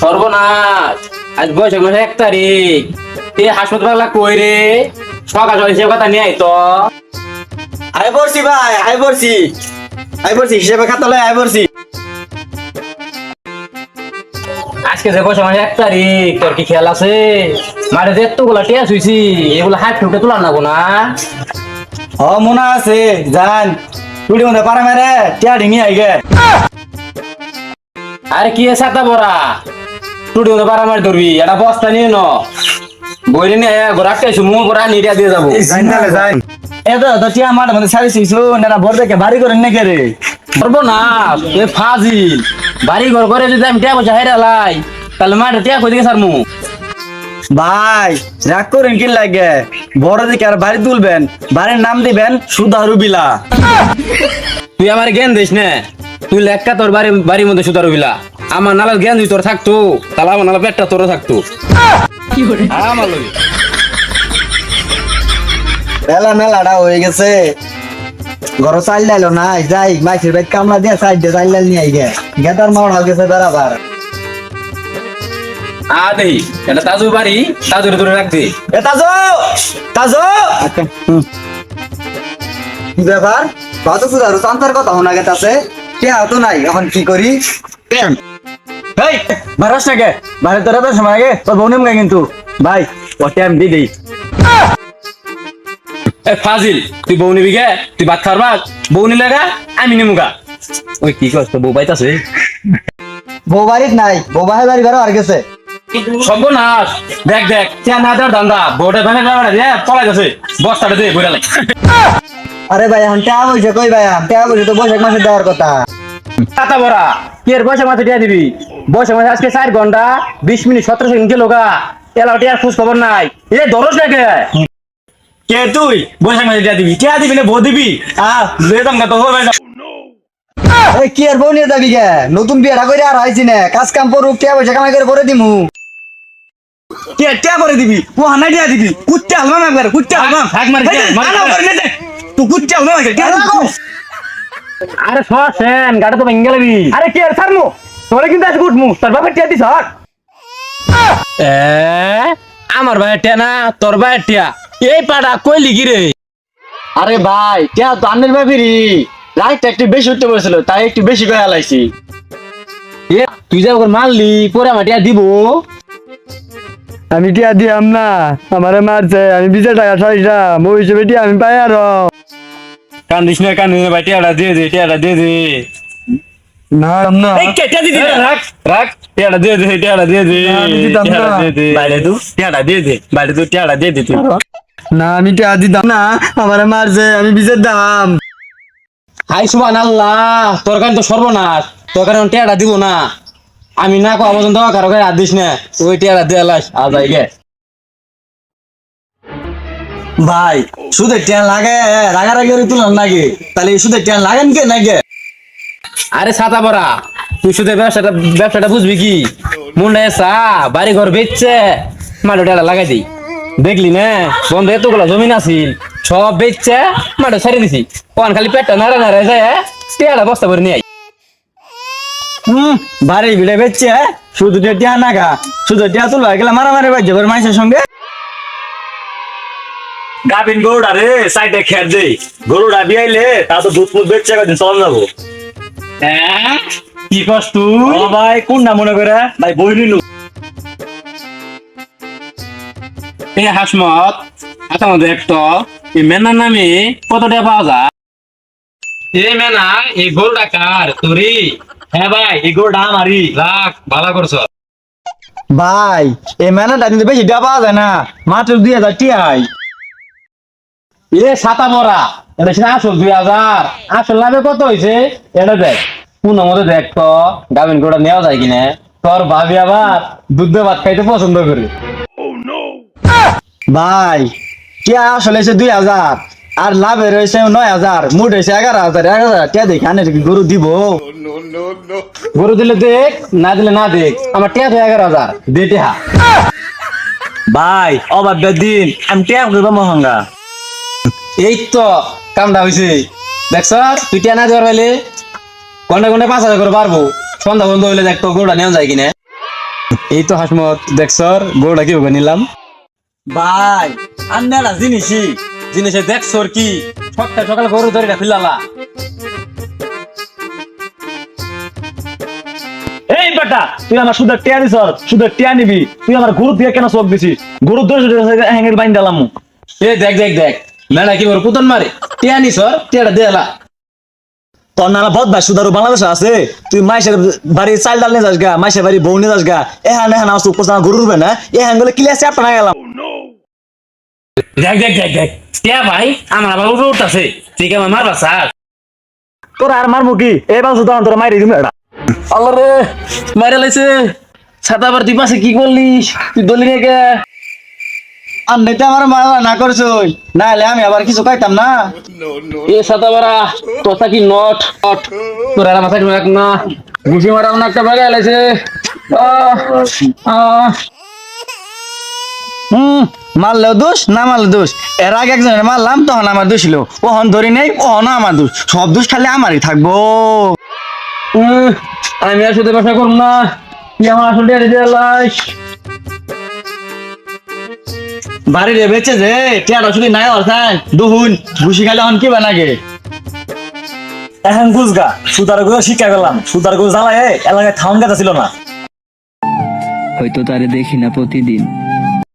সর্বনাশ। আজ বৈশাখ মাসে এক তারিখ। এ হাসপাতাল কই রে? সকাল সকাল হিসেব কথা নিয়ে আইতো আই পড়ছি ভাই আই পড়ছি আই পড়ছি হিসেবে খাতা লয় আই পড়ছি আজকে যে বৈশাখ এক তারিখ তোর কি খেয়াল আছে? মাঠে যে এতগুলা টিয়া শুইছি এগুলো হাত ফুটে তোলা না না। ও মনে আছে। জান টুডি মধ্যে পারা মেরে টিয়া ডিঙি আইগে। আরে কি ছাতা বড়া? টুটি মতো পারা মারি ধরবি এটা বস্তা নিয়ে ন। বইরে নিয়ে ঘোরা খাইছো মুখ করা নিয়ে দিয়ে যাব। এ তো তো টিয়া মার মধ্যে ছাড়ি শুইছো না ভর দেখে বাড়ি করে নাকি রে করব না এ ফাজিল। বাড়ি ঘর করে যদি আমি টিয়া পয়সা লাই তাহলে মাঠে টিয়া কই দিকে সারমু ভাই রাগ করেন কি লাগে? বড় দিকে আর বাড়ি তুলবেন বাড়ির নাম দিবেন সুধারু বিলা। তুই আমার জ্ঞান দিস না। তুই লেখা তোর বাড়ি বাড়ির মধ্যে সুতার হইলা আমার নালার জ্ঞান যদি তোর থাকতো তাহলে আমার নালা পেটটা তোর থাকতো। আমার লগে? মেলা মেলাটা হয়ে গেছে। ঘর চাল ডাইলো না যাই মাইসের বাইক কামলা দিয়ে সাইড দিয়ে চাল ডাল নিয়ে আই গে। গেদার মাউন হাল গেছে বেড়াবার আ দেহি এটা তাজু বাড়ি তাজুরে তোরে রাখতে এ তাজো তাজো! কি ব্যাপার? কত সুধারু চান্তার কথা শোনা গেছে কে তো নাই এখন কি করি? হেই ভারস নাকি? বাইরে তোরা তো সময় আগে তোর বউ নেমগে কিন্তু। ভাই ও টাইম দি দেই। এ ফাজিল তুই বউ নিবি গে? তুই ভাত খাবার ভাত বউ নিলে গা? আমি নিমুগা ওই কি করছ বউ পাইতাছে? বউ বাড়িত নাই বউ বাহে বাড়ি বেরো আর গেছে। সর্বনাশ। দেখ দেখ চেয়া না দেওয়ার ধান্দা। বউটা ভেঙে যাওয়া দিয়ে পলাই গেছে। বস্তাটা দিয়ে বইরা লাগে আরে ভাই এখন টাকা পয়সা কই ভাই টাকা পয়সা তো বৈশাখ মাসে দেওয়ার কথা। টাকা বড়া কি এর বৈশাখ মাসে টিয়া দিবি? বৈশাখ মাসে আজকে চার ঘণ্টা বিশ মিনিট সতেরো সেকেন্ড গেল গা। এলাও টিয়ার খোঁজ খবর নাই। এ ধরস না কে কে তুই বৈশাখ মাসে টিয়া দিবি। টিয়া দিবি না বউ দিবি? আহ গা তো কি আর বউ নিয়ে যাবি গে? নতুন বিয়েটা করে আর হয়েছি না। কাজ কাম করুক টাকা পয়সা কামাই করে করে দিমু। কে টিয়া করে দিবি? ও হানা টিয়া দিবি। কুত্তে আলমা না করে কুত্তে আলমা থাক মার তুই কুত্তে করে আরে সসেন গাড়ি তো ভেঙে গেলবি। আরে কি আর তোরে কিন্তু আজ উঠমু তোর বাপের টিয়া দিছ এ আমার ভাই টিয়া না তোর ভাই টিয়া। এই পাড়া কই লিগি রে? আরে ভাই টিয়া তো আন্নের ভাবিরি রাইটটা একটু বেশি উঠতে বলেছিল তাই একটু বেশি করে হালাইছি এ তুই যা ওকে মারলি পরে আমার টিয়া দিব। আমি টিয়া দিয়াম না আমারে মারছে আমি বিশে টাকা ছাড়িলাম ওই হিসেবে টিয়া আমি পাই আরও কান্দিস না কান্দিস না ভাই টিয়াটা দিয়ে দে টিয়াটা দিয়ে দে। না না। এই কে টিয়া দিদি রাখ রাখ টিয়াটা দিয়ে দে টিয়াটা দিয়ে দে না, আমি না। টিয়াটা দিয়ে দে বাইরে তুই টিয়াটা দিয়ে দে বাইরে তুই টিয়াটা দিয়ে দে তুই। না আমি টিয়া দিতাম না? আমারে মারছে আমি বিশের দাম। হাই সুবান আল্লাহ। তোর কারণ তো সর্বনাশ। তোর কারণ টিয়াটা দিব না। আমি না কোয়া পর্যন্ত কারও কাছে হাত দিস না। ওই টিয়াটা দিয়ে লাস আ যাই গে ভাই সুদের লাগে? রাগারাগি করে তুলাম নাকি? তাহলে সুদের টিয়া লাগেন কে নাকি? আরে ছাতা পরা, তুই শুধু ব্যবসাটা ব্যবসাটা বুঝবি কি? মনে এসা বাড়ি ঘর বেচছে, মাঠে টেলা লাগাই দিই। দেখলি না? বন্ধ, এতগুলো জমিন আছিল, সব বেচছে, মাঠে ছেড়ে দিছি। ওখান খালি পেটটা নাড়া নাড়া যায় টিয়াটা বস্তা করে নিয়ে হুম বাড়ি ভিড়ে বেচছে শুধু টিয়া নাগা শুধু টিয়া তুলবা গেলে মারামারি বাজছে এবার মাইসের সঙ্গে। গাবিন গরুটা রে, সাইডে খের দে গরুটা বিয়াইলে তা তো দুধ ফুট বেচছে কদিন চল যাব। হ্যাঁ? কি কস তুই? ভাই কোন না মনে করে? ভাই বই নিলু। এই হাসমত আচ্ছা একটা এই মেনা নামে কত টাকা পাওয়া যায়? এই মেনা এই গোলটা কার? তোরি হ্যাঁ ভাই এই গরুটা আমারই। রাখ ভালো করছ। ভাই এই ম্যানেটা কিন্তু বেশি দেওয়া পাওয়া যায় না। মাত্র দুই হাজার টিয়াই এ ছাতা মরা। এটা সেটা আসল দুই হাজার। আসল লাভে কত হয়েছে এটা দেখ। কোন মধ্যে দেখ তো, গাভিন গোটা নেওয়া যায় কিনা? তোর ভাবি আবার দুধ ভাত খাইতে পছন্দ করে। ভাই টিয়া আসলে হয়েছে দুই হাজার? আর লাভে রয়েছে নয় হাজার মুঠ হয়েছে এগারো হাজার। এগারো হাজার টিয়া দেখে আনে গরু দিব? গরু দিলে দেখ, না দিলে না দেখ, আমার টিয়া তো এগারো হাজার। দে টিহা ভাই অবাধ দিন, আমি টিয়া করব মহঙ্গা এই তো কামটা হয়েছে দেখছ তুই টিয়া না দেওয়ার পাইলে ঘণ্টা ঘণ্টা পাঁচ হাজার করে পারব সন্ধ্যা বন্ধ হইলে দেখ তো গরুটা নেওয়া যায় কিনা। এই তো হাসমত দেখছর গরুটা কীভাবে নিলাম? ভাই আন্নারা জিনিসই। জিনিসে দেখছর কি? সকাল সকাল গরু ধরে ফিলালা। এই বেটা তুই আমার সুদের টিয়া দিছ সুদের টিয়া নিবি। তুই আমার গরু দিয়ে কেন চোখ দিছিস? গরু ধরে হ্যাঙ্গের বাইন দিলাম এ দেখ দেখ দেখ। মেলা কি ওর পুতন মারে? টিয়া নি সর টিয়াটা দেলা তোর নানা বদ ভাই সুদারু বাংলাদেশে আছে। তুই মাইসের বাড়ি চাল ডাল নিয়ে যাস গা মাইসের বাড়ি বউ নিয়ে যাস গা। এহান এহান আমার উপর গরু রুবে না? এহানগুলো ক্লিয়ার চাপ না গেলাম। দেখ দেখ দেখ দেখ। টিয়া ভাই আমার আবার উপরে উঠতেছে। ঠিক আমার মারবা স্যার? তোর আর মারমু কি? এবার সুদা তোর মাইরি দিম এটা আল্লাহ রে মারে লাইছে। ছাতা আবার তুই পাশে কি করলিস? তুই দলি রেখে। আন্নাটা আমার মারা না করছই না হলে আমি আবার কিছু খাইতাম না। এ ছাতা তোতা কি নট। নট তোর আর মাথা রাখ না। ঘুষি মারা না একটা বাগা লাইছে আহ আহ। হুম মারলেও দোষ না মারলে দোষ। এর আগে একজনের মারলাম তখন আমার দোষ ছিল। ওহন ধরি নেই ওহন আমার দোষ। সব দোষ খালি আমারই থাকব। উম, আমি আর সাথে ব্যবসা করব না। তুই আমার আসল টিয়া দিতে লাইস বাড়ি রে বেচে যে, টিয়াটা শুধু নাই অর্থাৎ দুহুন ঘুষি খালে হন কি বানাগে? এখন গুজগা সুদারগুলো শিক্ষা করলাম। সুদার গুজ জ্বালায় এলাকায় থাউন গাছা ছিল না। হয়তো তারে দেখি না প্রতিদিন।